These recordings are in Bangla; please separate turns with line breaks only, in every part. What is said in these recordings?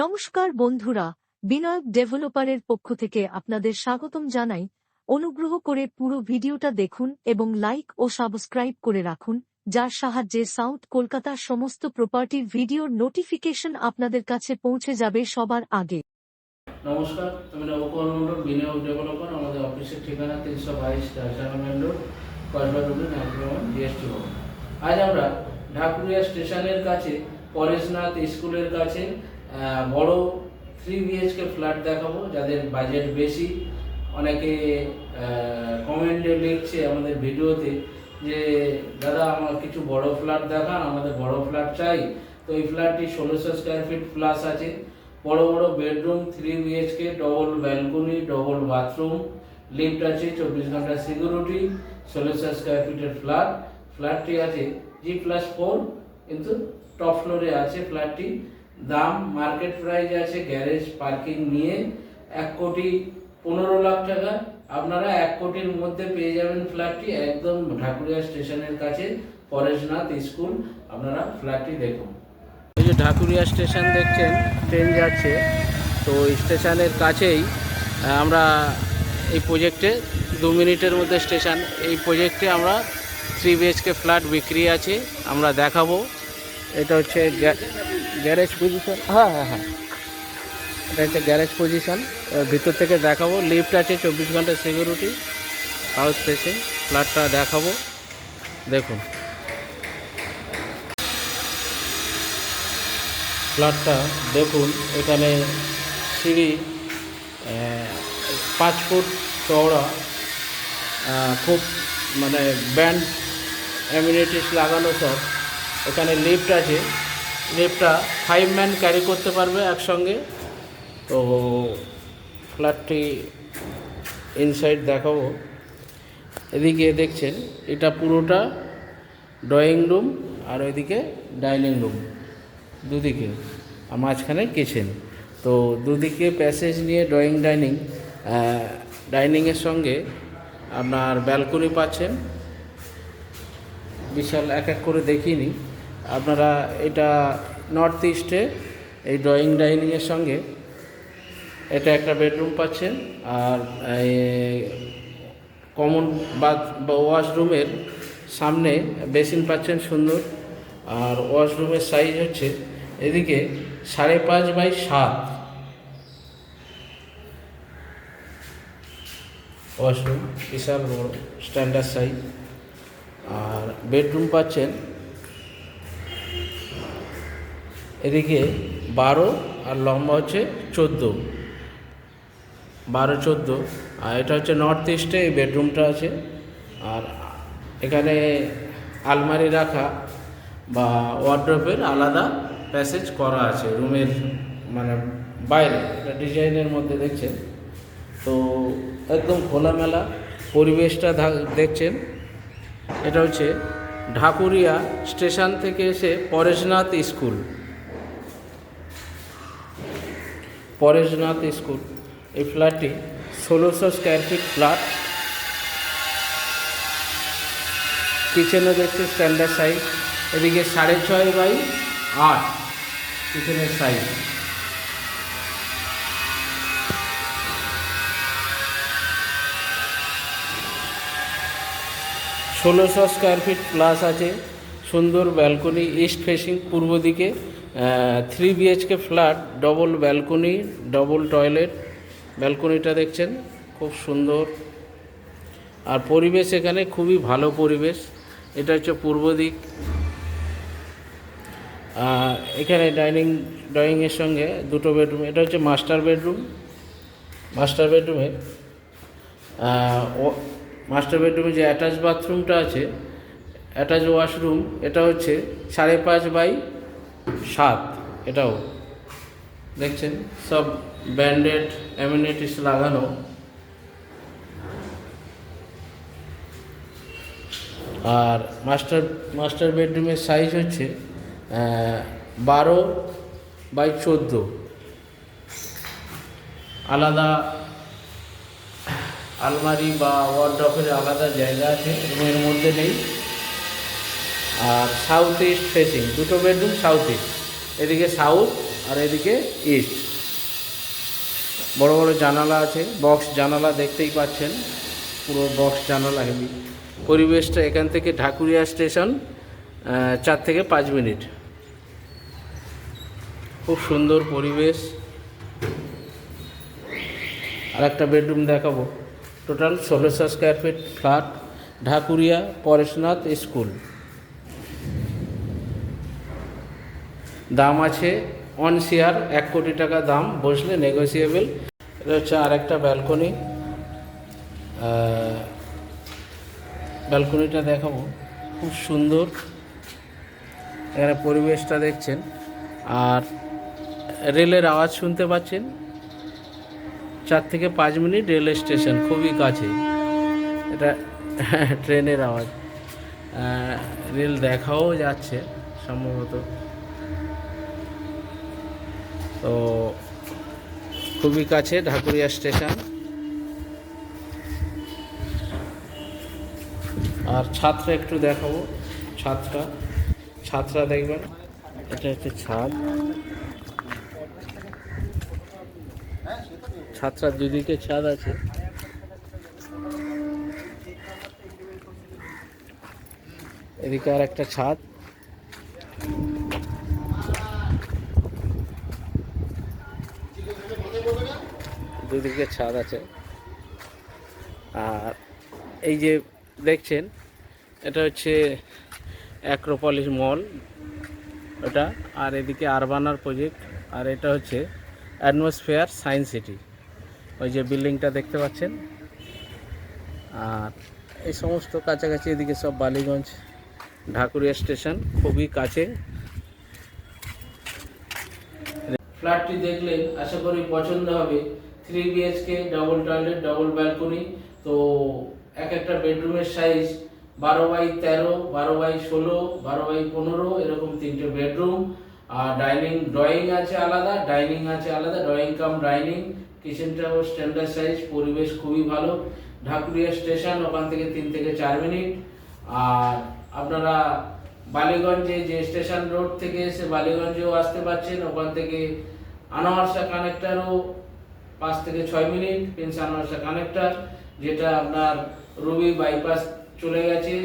নমস্কার বন্ধুরা, বিনয়ক ডেভেলপারের পক্ষ থেকে আপনাদের স্বাগতম জানাই। অনুগ্রহ করে পুরো ভিডিওটা দেখুন এবং লাইক ও সাবস্ক্রাইব করে রাখুন, যার সাহায্যে সাউথ কলকাতার সমস্ত প্রপার্টির ভিডিওর নোটিফিকেশন আপনাদের কাছে পৌঁছে যাবে সবার আগে।
নমস্কার, আমি বিনিয়োগ ডেভেলপার। আমাদের অফিসের ঠিকানা তিনশো বাইশ জিএসটি আজ আমরা ঢাকুরিয়া স্টেশনের কাছে, পরেশনাথ স্কুলের কাছে বড় থ্রি বিএইচকে ফ্ল্যাট দেখাবো, যাদের বাজেট বেশি। অনেকে কমেন্টে লিখছে আমাদের ভিডিওতে যে, দাদা, আমার কিছু বড় ফ্ল্যাট দেখান, আমাদের বড় ফ্ল্যাট চাই। তো এই ফ্ল্যাটটি ষোলোশো স্কোয়ার ফিট প্লাস আছে। বড় বড় bedroom three BHK double balcony double bathroom lift আছে, চব্বিশ ঘণ্টা সিকিউরিটি ষোলোশো স্কোয়ার ফিটের ফ্ল্যাট ফ্ল্যাটটি আছে জি প্লাস ফোর কিন্তু টপ ফ্লোরে আছে ফ্ল্যাটটি দাম মার্কেট প্রাইস আছে গ্যারেজ পার্কিং নিয়ে এক কোটি পনেরো লাখ টাকা। আপনারা এক কোটির মধ্যে পেয়ে যাবেন ফ্ল্যাটটি একদম ঢাকুরিয়া স্টেশনের কাছে, পরেশনাথ স্কুল। আপনারা ফ্ল্যাটটি দেখুন। এই যে ঢাকুরিয়া স্টেশন দেখছেন ট্রেন যাচ্ছে। তো স্টেশনের কাছেই আমরা এই প্রজেক্টে দু মিনিটের মধ্যে স্টেশন, এই প্রজেক্টে আমরা থ্রি বিএইচকে ফ্ল্যাট বিক্রি আছে। আমরা দেখাবো। এটা হচ্ছে গ্যারেজ পজিশন হ্যাঁ হ্যাঁ হ্যাঁ। এটা হচ্ছে গ্যারেজ পজিশন ভিতর থেকে দেখাবো। লিফট আছে চব্বিশ ঘণ্টা সিকিউরিটি হাউস ফেসিং ফ্ল্যাটটা দেখাবো। দেখুন। ফ্ল্যাটটা দেখুন এখানে সিঁড়ি পাঁচ ফুট চওড়া খুব মানে ব্যান্ড অ্যামিউনিটিস লাগানো সব এখানে লিফট আছে। লিফটটা ফাইভ ম্যান ক্যারি করতে পারবে একসঙ্গে। তো ফ্ল্যাটটি ইনসাইড দেখাবো। এদিকে দেখছেন, এটা পুরোটা ড্রয়িং রুম আর ওইদিকে ডাইনিং রুম দুদিকে, আর মাঝখানে কিচেন তো দুদিকে প্যাসেজ নিয়ে ড্রয়িং ডাইনিং ডাইনিংয়ের সঙ্গে আপনার ব্যালকনি পাচ্ছেন। বিশাল এক এক করে দেখিনি আপনারা এটা নর্থ ইস্টে এই ড্রয়িং ডাইনিংয়ের সঙ্গে এটা একটা বেডরুম পাচ্ছেন আর কমন বাথ বা ওয়াশরুমের সামনে বেসিন পাচ্ছেন সুন্দর আর ওয়াশরুমের সাইজ হচ্ছে এদিকে সাড়ে পাঁচ বাই সাত। ওয়াশরুম বিশাল বড় স্ট্যান্ডার্ড সাইজ আর বেডরুম পাচ্ছেন এদিকে বারো আর লম্বা হচ্ছে চোদ্দ। বারো, চোদ্দ। আর এটা হচ্ছে নর্থ ইস্টে এই বেডরুমটা আছে। আর এখানে আলমারি রাখা বা ওয়ার্ড্রপের আলাদা প্যাসেজ করা আছে রুমের মানে বাইরে। ডিজাইনের মধ্যে দেখছেন। তো একদম খোলামেলা পরিবেশটা দেখছেন। এটা হচ্ছে ঢাকুরিয়া স্টেশন থেকে এসে পরেশনাথ স্কুল। পরেশনাথ স্কুল। এই ফ্ল্যাটটি ষোলোশো স্কোয়ার ফিট ফ্ল্যাট কিচেনও দেখছে স্ট্যান্ডার্ড সাইজ এদিকে সাড়ে ছয় বাই আট কিচেনের সাইজ ষোলোশো স্কোয়ার ফিট প্লাস আছে। সুন্দর ব্যালকনি ইস্ট ফেসিং পূর্ব দিকে। Three BHK flat double balcony double toilet ব্যালকনিটা দেখছেন, খুব সুন্দর। আর পরিবেশ এখানে খুবই ভালো পরিবেশ। এটা হচ্ছে পূর্ব দিক। এখানে ডাইনিং ড্রয়িংয়ের সঙ্গে দুটো বেডরুম এটা হচ্ছে মাস্টার বেডরুম মাস্টার বেডরুমে মাস্টার বেডরুমে যে অ্যাটাচ বাথরুমটা আছে অ্যাটাচ ওয়াশরুম এটা হচ্ছে সাড়ে পাঁচ বাই সাত, এটাও। দেখছেন, সব ব্যান্ডেড অ্যামিউনিটিস লাগানো। আর মাস্টার মাস্টার বেডরুমের সাইজ হচ্ছে বারো বাই চোদ্দ। আলাদা আলমারি বা ওয়ার্ড্রপের আলাদা জায়গা আছে, রুমের মধ্যে নেই। আর সাউথ ইস্ট ফেসিং দুটো বেডরুম সাউথ ইস্ট এদিকে সাউথ আর এদিকে ইস্ট বড় বড় জানালা আছে বক্স জানালা দেখতেই পাচ্ছেন, পুরো বক্স জানালা হেভি পরিবেশটা এখান থেকে ঢাকুরিয়া স্টেশন চার থেকে পাঁচ মিনিট। খুব সুন্দর পরিবেশ। আর একটা বেডরুম দেখাবো। টোটাল ষোলোশো square feet flat Dhakuria Paresnath school দাম আছে অন শেয়ার এক কোটি টাকা দাম, বসলে নেগোসিয়েবল এটা হচ্ছে আর একটা ব্যালকনি ব্যালকনিটা দেখাবো। খুব সুন্দর। এখানে পরিবেশটা দেখছেন। আর রেলের আওয়াজ শুনতে পাচ্ছেন? চার থেকে পাঁচ মিনিট রেল স্টেশন খুবই কাছে। এটা ট্রেনের আওয়াজ। রেল দেখাও যাচ্ছে সম্ভবত। তো খুবই কাছে ঢাকুরিয়া স্টেশন। আর ছাদটা একটু দেখাবো ছাদটা ছাদটা দেখবেন, এটা হচ্ছে ছাদ। ছাদটার দুদিকে ছাদ আছে। এদিকে আর একটা ছাদ। দুদিকে ছাদ আছে। আর এই যে দেখছেন, এটা হচ্ছে অ্যাক্রোপলিস মল ওটা। আর এদিকে আরবানার প্রজেক্ট আর এটা হচ্ছে অ্যাটমসফিয়ার সায়েন্স সিটি ওই যে বিল্ডিংটা দেখতে পাচ্ছেন। আর এই সমস্ত কাছাকাছি এদিকে সব বালিগঞ্জ, ঢাকুরিয়া স্টেশন, খুবই কাছে। ফ্ল্যাটটি দেখলেন, আশা করি পছন্দ হবে। Three BHK double toilet double balcony তো এক একটা বেডরুমের সাইজ বারো বাই তেরো, বারো বাই ষোলো, বারো বাই পনেরো, এরকম তিনটে বেডরুম আর ডাইনিং ড্রয়িং আছে আলাদা ডাইনিং আছে আলাদা ড্রয়িং কাম ডাইনিং কিচেনটাও স্ট্যান্ডার্ড সাইজ পরিবেশ খুবই ভালো। ঢাকুরিয়া স্টেশন ওখান থেকে তিন থেকে চার মিনিট আর আপনারা বালিগঞ্জে যে স্টেশন রোড থেকে এসে বালিগঞ্জেও আসতে পারছেন, ওখান থেকে আনোয়ারশা কানেক্টারও পাঁচ থেকে ছয় মিনিট প্রিন্স আনোয়ারশা কানেক্টার যেটা আপনার রুবি বাইপাস চলে গেছে,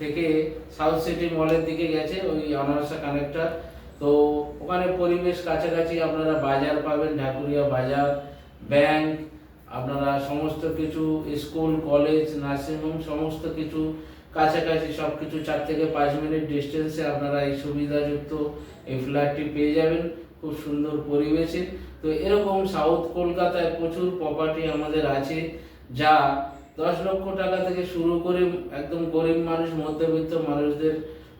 থেকে সাউথ সিটি মলের দিকে গেছে, ওই আনোয়ারশা কানেক্টার তো ওখানে পরিবেশ কাছাকাছি আপনারা বাজার পাবেন, ঢাকুরিয়া বাজার ব্যাংক আপনারা সমস্ত কিছু স্কুল কলেজ নার্সিংহোম সমস্ত কিছু কাছাকাছি সব কিছু চার থেকে পাঁচ মিনিট ডিস্টেন্সে আপনারা এই সুবিধাযুক্ত এই ফ্ল্যাটটি পেয়ে যাবেন। খুব সুন্দর পরিবেশে। তো এরকম সাউথ কলকাতায় প্রচুর প্রপার্টি আমাদের আছে, যা দশ লক্ষ টাকা থেকে শুরু করে একদম গরিব মানুষ, মধ্যবিত্ত মানুষদের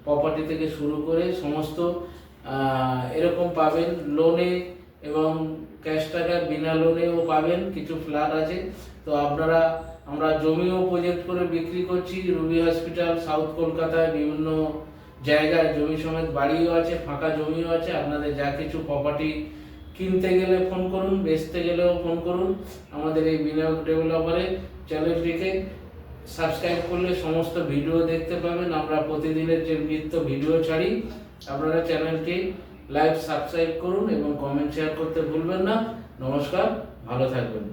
প্রপার্টি থেকে শুরু করে সমস্ত এরকম পাবেন। লোনে এবং ক্যাশ টাকা বিনা লোনেও পাবেন, কিছু ফ্ল্যাট আছে। তো আপনারা, আমরা জমিও প্রজেক্ট করে বিক্রি করছি। রুবি হসপিটাল সাউথ কলকাতায় বিভিন্ন জায়গায় জমি সমেত বাড়িও আছে, ফাঁকা জমিও আছে, আপনাদের যা কিছু প্রপার্টি কিনতে গেলে ফোন করুন, বেচতে গেলেও ফোন করুন, আমাদের এই বিনিয়োগ ডেভেলপারে চ্যানেলটিকে সাবস্ক্রাইব করলে সমস্ত ভিডিও দেখতে পাবেন, আমরা প্রতিদিনের যে নিত্য ভিডিও ছাড়ি, আপনারা চ্যানেলটি লাইভ সাবস্ক্রাইব করুন এবং কমেন্ট শেয়ার করতে ভুলবেন না, নমস্কার, ভালো থাকবেন।